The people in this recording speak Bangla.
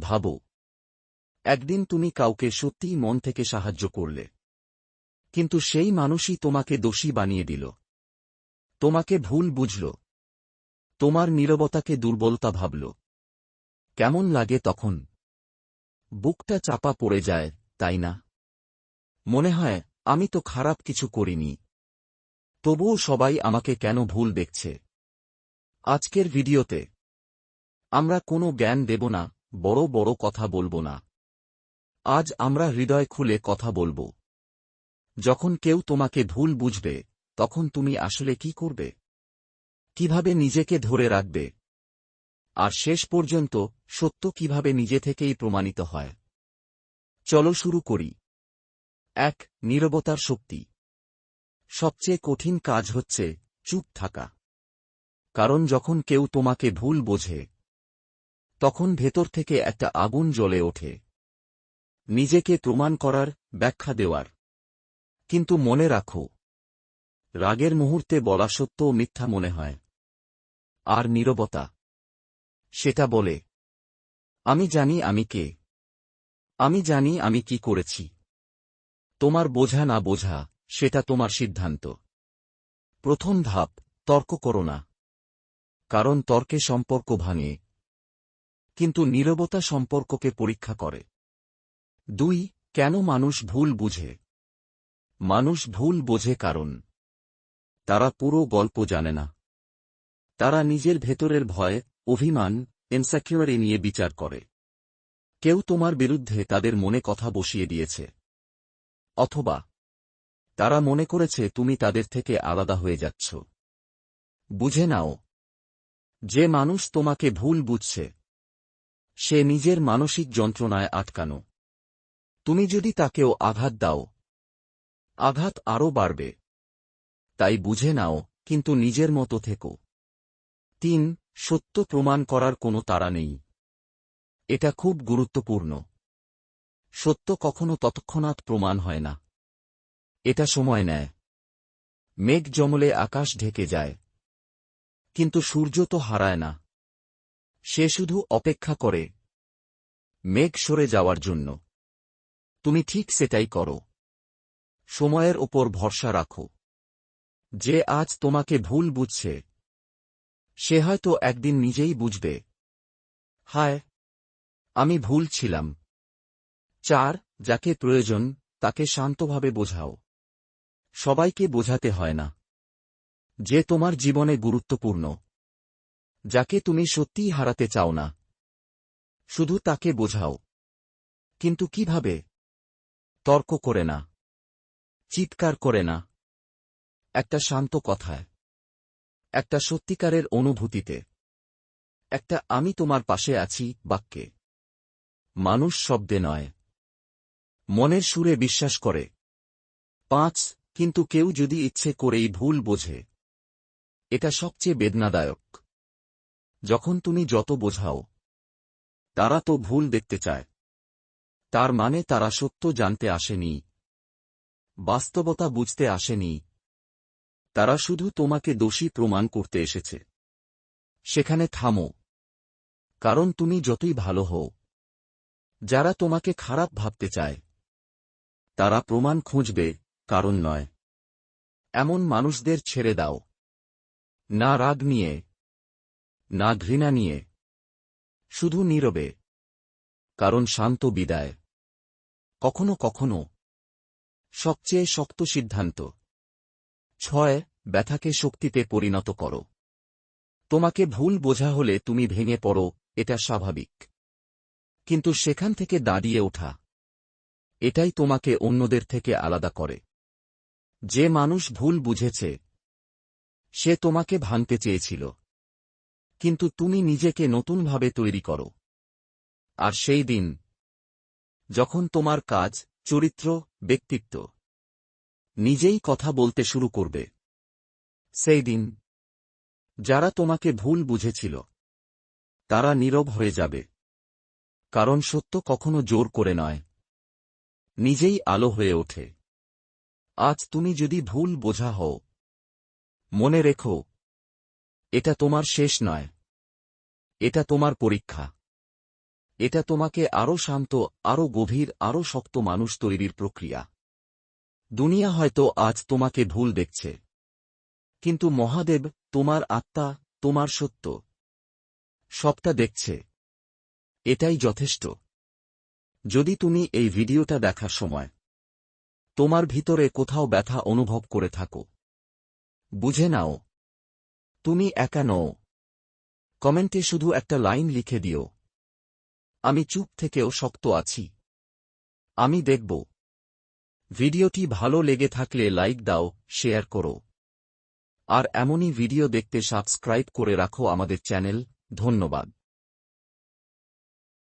ভাবো। একদিন তুমি কাউকে সত্যিই মন থেকে সাহায্য করলে। কিন্তু সেই মানুষই তোমাকে দোষী বানিয়ে দিল। তোমাকে ভুল বুঝল। তোমার নীরবতাকে দুর্বলতা ভাবল। কেমন লাগে তখন? বুকটা চাপা পড়ে যায়, তাই না? মনে হয়, আমি তো খারাপ কিছু করিনি। তবুও সবাই আমাকে কেন ভুল দেখছে? আজকের ভিডিওতে আমরা কোনো জ্ঞান দেব না। বড় বড় কথা বলব না। আজ আমরা হৃদয় খুলে কথা বলব। যখন কেউ তোমাকে ভুল বুঝবে, তখন তুমি আসলে কি করবে? কীভাবে নিজেকে ধরে রাখবে? আর শেষ পর্যন্ত সত্য কীভাবে নিজে থেকেই প্রমাণিত হয়? চলো শুরু করি। এক, নীরবতার শক্তি। সবচেয়ে কঠিন কাজ হচ্ছে চুপ থাকা। কারণ যখন কেউ তোমাকে ভুল বোঝে তখন ভেতর থেকে একটা আগুন জ্বলে ওঠে। নিজেকে প্রমাণ করার, ব্যাখ্যা দেওয়ার। কিন্তু মনে রাখো, রাগের মুহূর্তে বলা সত্যও মিথ্যা মনে হয়। আর নীরবতা, সেটা বলে, আমি জানি আমি কে। আমি জানি আমি কি করেছি। তোমার বোঝা না বোঝা, সেটা তোমার সিদ্ধান্ত। প্রথম ধাপ, তর্ক করো না। কারণ তর্কে সম্পর্ক ভাঙে কিন্তু নীরবতা সম্পর্ককে পরীক্ষা করে। দুই, কেন মানুষ ভুল বুঝে? মানুষ ভুল বোঝে কারণ তারা পুরো গল্প জানে না। তারা নিজের ভেতরের ভয়, অভিমান এনসাকিউরি নিয়ে বিচার করে। কেউ তোমার বিরুদ্ধে তাদের মনে কথা বসিয়ে দিয়েছে। অথবা তারা মনে করেছে তুমি তাদের থেকে আলাদা হয়ে যাচ্ছ। বুঝে নাও, যে মানুষ তোমাকে ভুল বুঝছে সে নিজের মানসিক যন্ত্রণায় আটকানো। তুমি যদি তাকেও আঘাত দাও, আঘাত আরও বাড়বে। তাই বুঝে নাও, কিন্তু নিজের মতো থেকো। তিন, সত্য প্রমাণ করার কোনো তারা নেই। এটা খুব গুরুত্বপূর্ণ। সত্য কখনো তৎক্ষণাৎ প্রমাণ হয় না। এটা সময় নেয়। মেঘ জমলে আকাশ ঢেকে যায়। কিন্তু সূর্য তো হারায় না। সে শুধু অপেক্ষা করে। মেঘ সরে যাওয়ার জন্য। তুমি ঠিক সেটাই করো। সময়ের ওপর ভরসা রাখো। যে আজ তোমাকে ভুল বুঝছে, সে হয়তো একদিন নিজেই বুঝবে। হায়, আমি ভুল ছিলাম। চার, যাকে প্রয়োজন, তাকে শান্তভাবে বোঝাও। সবাইকে বোঝাতে হয় না। যে তোমার জীবনে গুরুত্বপূর্ণ। যাকে তুমি সত্যিই হারাতে চাও না। শুধু তাকে বোঝাও। কিন্তু কীভাবে? তর্ক করে না। চিৎকার করে না। একটা শান্ত কথায়। একটা সত্যিকারের অনুভূতিতে। একটা আমি তোমার পাশে আছি, বাক্যে। মানুষ শব্দে নয়। মনের সুরে বিশ্বাস করে। পাঁচ, কিন্তু কেউ যদি ইচ্ছে করেই ভুল বোঝে। এটা সবচেয়ে বেদনাদায়ক। যখন তুমি যত বোঝাও, তারা তো ভুল দেখতে চায়। তার মানে তারা সত্য জানতে আসেনি, বাস্তবতা বুঝতে আসেনি। তারা শুধু তোমাকে দোষী প্রমাণ করতে এসেছে। সেখানে থামো, কারণ তুমি যতই ভালো হও, যারা তোমাকে খারাপ ভাবতে চায়, তারা প্রমাণ খুঁজবে, কারণ নয়। এমন মানুষদের ছেড়ে দাও। না রাগ নিয়ে না ঘৃণা নিয়ে। শুধু নীরবে। কারণ শান্ত বিদায়। কখনো কখনো সবচেয়ে শক্ত সিদ্ধান্ত। ছয়, ব্যথাকে শক্তিতে পরিণত করো। তোমাকে ভুল বোঝা হলে তুমি ভেঙে পড়ো, এটা স্বাভাবিক। কিন্তু সেখান থেকে দাঁড়িয়ে ওঠা, এটাই তোমাকে অন্যদের থেকে আলাদা করে। যে মানুষ ভুল বুঝেছে, সে তোমাকে ভাঙতে চেয়েছিল। কিন্তু তুমি নিজেকে নতুনভাবে তৈরি করো। আর সেই দিন, যখন তোমার কাজ, চরিত্র, ব্যক্তিত্ব নিজেই কথা বলতে শুরু করবে, সেই দিন যারা তোমাকে ভুল বুঝেছিল, তারা নীরব হয়ে যাবে। কারণ সত্য কখনো জোর করে নয়। নিজেই আলো হয়ে ওঠে। আজ তুমি যদি ভুল বোঝা হও, মনে রেখো এটা তোমার শেষ নয়। এটা তোমার পরীক্ষা। এটা তোমাকে আরও শান্ত আরও গভীর আরও শক্ত মানুষ তৈরির প্রক্রিয়া। দুনিয়া হয়তো আজ তোমাকে ভুল দেখছে। কিন্তু মহাদেব, তোমার আত্মা, তোমার সত্য। সবটা দেখছে। এটাই যথেষ্ট। যদি তুমি এই ভিডিওটা দেখার সময় তোমার ভিতরে কোথাও ব্যথা অনুভব করে থাকো, বুঝে নাও তুমি একা নও। কমেন্টে শুধু একটা লাইন লিখে দিও। আমি চুপ থেকেও শক্ত আছি। আমি দেখব। ভিডিওটি ভালো লেগে থাকলে লাইক দাও, শেয়ার করো। আর এমনই ভিডিও দেখতে সাবস্ক্রাইব করে রাখো আমাদের চ্যানেল। ধন্যবাদ।